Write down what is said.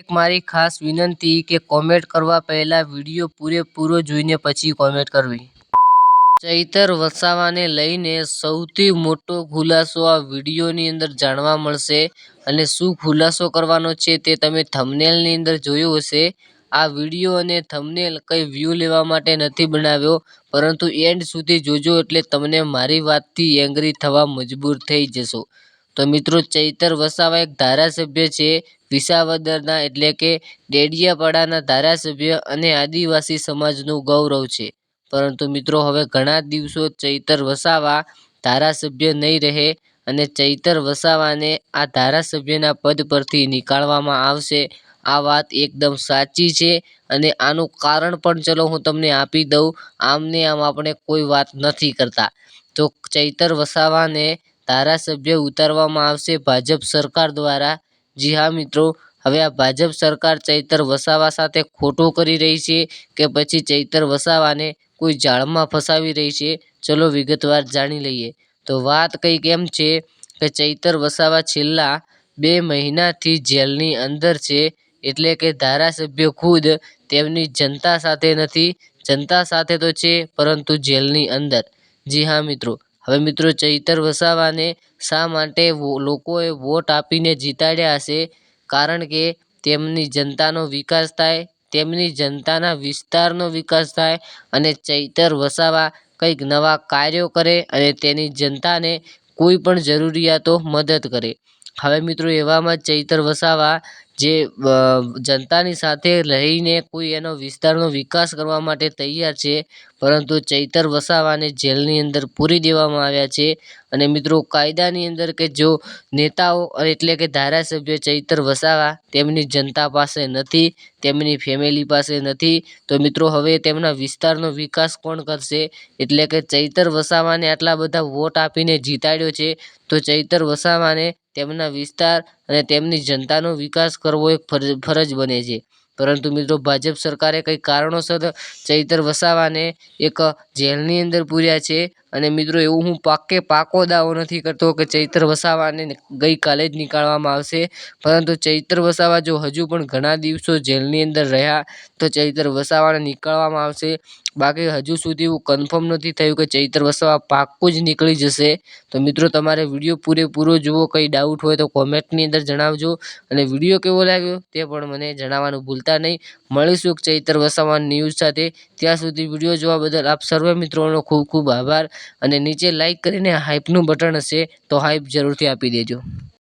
એક મારી ખાસ વિનંતી કે કોમેન્ટ કરવા પહેલાં વીડિયો પૂરેપૂરો જોઈને પછી કોમેન્ટ કરવી. ચૈતર વસાવાને લઈને સૌથી મોટો ખુલાસો આ વિડીયોની અંદર જાણવા મળશે અને શું ખુલાસો કરવાનો છે તે તમે થંબનેલની અંદર જોયું હશે. આ વીડિયો અને થંબનેલ કંઈ વ્યૂ લેવા માટે નથી બનાવ્યો, પરંતુ એન્ડ સુધી જોજો એટલે તમને મારી વાતથી એંગરી થવા મજબૂર થઈ જશો. તો મિત્રો ચૈતર વસાવા એક ધારાસભ્ય છે વિસાવદરના એટલે કે ડેડિયાપાડાના ધારાસભ્ય અને આદિવાસી સમાજનું ગૌરવ છે. પરંતુ મિત્રો, હવે ઘણા દિવસો ચૈતર વસાવા ધારાસભ્ય નહીં રહે અને ચૈતર વસાવાને આ ધારાસભ્યના પદ પરથી નીકાળવામાં આવશે, આ વાત એકદમ સાચી છે અને આનું કારણ પણ ચલો હું તમને આપી દઉં, આમને આમ આપણે કોઈ વાત નથી કરતા. તો ચૈતર વસાવાને ધારાસભ્ય ઉતારવામાં આવશે ભાજપ સરકાર દ્વારા જી હા, મિત્રો. હવે આ ભાજપ સરકાર ચૈતર વસાવા સાથે ખોટું કરી રહી છે કે પછી ચૈતર વસાવાને કોઈ જાળમાં ફસાવી રહી છે? ચલો વિગતવાર જાણી લઈએ. તો વાત કંઈક એમ છે કે ચૈતર વસાવા છેલ્લા બે મહિનાથી જેલની અંદર છે એટલે કે ધારાસભ્ય ખુદ તેમની જનતા સાથે નથી. જનતા સાથે તો છે, પરંતુ જેલની અંદર. જી હા, મિત્રો. હવે મિત્રો ચૈતર વસાવાને શા માટે લોકોએ વોટ આપીને જીતાડ્યા હશે? કારણ કે તેમની જનતાનો વિકાસ થાય, તેમની જનતાના વિસ્તારનો વિકાસ થાય અને ચૈતર વસાવા કંઈક નવા કાર્યો કરે અને તેની જનતાને કોઈ પણ જરૂરિયાતો મદદ કરે. હવે મિત્રો એવામાં ચૈતર વસાવા જે જનતાની સાથે રહીને કોઈ એનો વિસ્તારનો વિકાસ કરવા માટે તૈયાર છે પરંતુ ચૈતર વસાવાને જેલની અંદર પૂરી દેવામાં આવ્યા છે. અને મિત્રો, કાયદાની અંદર કે જો નેતાઓ એટલે કે ધારાસભ્ય ચૈતર વસાવા તેમની જનતા પાસે નથી, તેમની ફેમિલી પાસે નથી, તો મિત્રો, હવે તેમના વિસ્તારનો વિકાસ કોણ કરશે? એટલે કે ચૈતર વસાવાને આટલા બધા વોટ આપીને જીતાડ્યો છે, તો ચૈતર વસાવાને તેમના વિસ્તાર અને તેમની જનતાનો વિકાસ કરવો એક ફરજ બને છે. પરંતુ મિત્રો ભાજપ સરકારે કંઈક કારણોસર ચૈતર વસાવાને એક જેલની અંદર પૂર્યા છે. અને મિત્રો, એવું હું પાકે પાકો દાવો નથી કરતો કે ચૈતર વસાવાને ગઈકાલે જ નીકાળવામાં આવશે. પરંતુ ચૈતર વસાવા જો હજુ પણ ઘણા દિવસો જેલની અંદર રહ્યા, તો ચૈતર વસાવાને નીકાળવામાં આવશે. બાકી હજુ સુધી એવું કન્ફર્મ નથી થયું કે ચૈતર વસાવા પાક્કું જ નીકળી જશે. તો મિત્રો, તમારે વીડિયો પૂરેપૂરો જુઓ, કંઈ ડાઉટ હોય તો કોમેન્ટની અંદર જણાવજો. અને વીડિયો કેવો લાગ્યો તે પણ મને જણાવવાનું ભૂલતા નહીં. મળીશું ચૈત્ર ચૈતર વસાવા ન્યૂઝ સાથે. ત્યાં સુધી વીડિયો જોવા બદલ આપ સર્વે મિત્રોનો ખૂબ ખૂબ આભાર. અને નીચે લાઇક કરીને હાઇપનું બટન હશે તો હાઇપ જરૂરથી આપી દેજો.